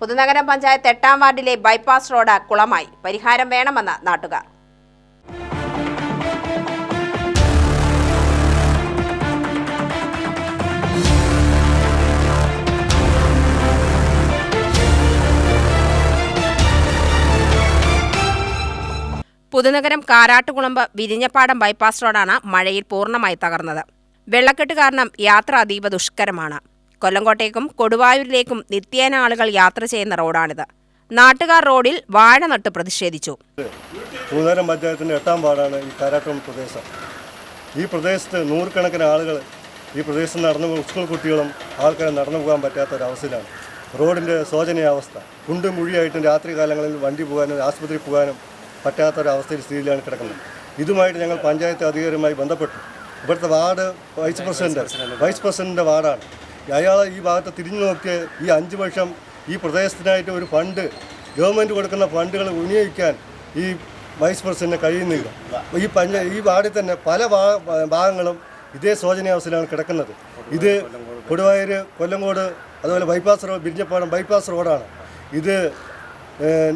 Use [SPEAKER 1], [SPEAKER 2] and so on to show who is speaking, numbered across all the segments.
[SPEAKER 1] പുതുനഗരം പഞ്ചായത്ത് എട്ടാം വാർഡിലെ bypass road കുളമായി. പരിഹാരം വേണമെന്ന് നാട്ടുകാർ. പുതുനഗരം കാരാട്ടുകുളമ്പ് വിരിഞ്ഞപ്പാടം ബൈപ്പാസ് റോഡാണ് മഴയിൽ പൂർണമായി തകർന്നത്. വെള്ളക്കെട്ട് കാരണം യാത്ര അതീവ ദുഷ്കരമാണ്. കൊല്ലങ്കോട്ടേക്കും കൊടുവായൂരിലേക്കും നിത്യേന ആളുകൾ യാത്ര ചെയ്യുന്ന റോഡാണിത്. നാട്ടുകാർ റോഡിൽ വാഴ നട്ട് പ്രതിഷേധിച്ചു.
[SPEAKER 2] പൂതാരം പഞ്ചായത്തിന്റെ എട്ടാം വാർഡാണ് ഈ കാരാട്ടം പ്രദേശം. ഈ പ്രദേശത്ത് നൂറുകണക്കിന് ആളുകൾ ഈ പ്രദേശത്ത് നടന്നു സ്കൂൾ കുട്ടികളും ആൾക്കാരും നടന്നു പോകാൻ പറ്റാത്ത ഒരവസ്ഥയിലാണ് റോഡിന്റെ ശോചനീയാവസ്ഥ. കുണ്ടും മുഴിയായിട്ടും രാത്രി കാലങ്ങളിൽ വണ്ടി പോകാനും ആശുപത്രി പോകാനും പറ്റാത്ത ഒരവസ്ഥയിൽ സ്ഥിതിയിലാണ് കിടക്കുന്നത്. ഇതുമായിട്ട് ഞങ്ങൾ പഞ്ചായത്ത് അധികാരിയുമായി ബന്ധപ്പെട്ടു. ഇവിടുത്തെ വാർഡ് വൈസ് പ്രസിഡന്റ് വൈസ് പ്രസിഡന്റിന്റെ വാർഡാണ്. അയാൾ ഈ ഭാഗത്ത് തിരിഞ്ഞു നോക്കിയ ഈ അഞ്ച് വർഷം ഈ പ്രദേശത്തിനായിട്ട് ഒരു ഫണ്ട് ഗവൺമെന്റ് കൊടുക്കുന്ന ഫണ്ടുകൾ വിനിയോഗിക്കാൻ ഈ വൈസ് പ്രസിഡന്റിന് കഴിയുന്നില്ല. ഈ പഞ്ച ഈ വാർഡിൽ തന്നെ പല ഭാഗങ്ങളും ഇതേ ശോചനീയാവസ്ഥയിലാണ് കിടക്കുന്നത്. ഇത് കൊടുവായൂർ കൊല്ലങ്കോട് അതുപോലെ ബൈപ്പാസ് റോഡ് ബിരിഞ്ഞപ്പാടം ബൈപ്പാസ് റോഡാണ്. ഇത്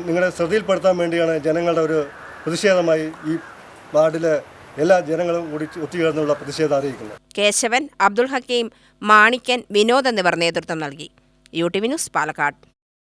[SPEAKER 2] നിങ്ങളെ ശ്രദ്ധയിൽപ്പെടുത്താൻ വേണ്ടിയാണ് ജനങ്ങളുടെ ഒരു പ്രതിഷേധമായി ഈ വാർഡിലെ എല്ലാ ജനങ്ങളും കൂടി ഒത്തുചേർന്നുള്ള പ്രതിഷേധം അറിയിക്കുന്നു.
[SPEAKER 1] കേശവൻ അബ്ദുൾ ഹക്കീം മാണിക്കൻ വിനോദ് എന്നിവർ നേതൃത്വം നൽകി. U T V news Palakkad.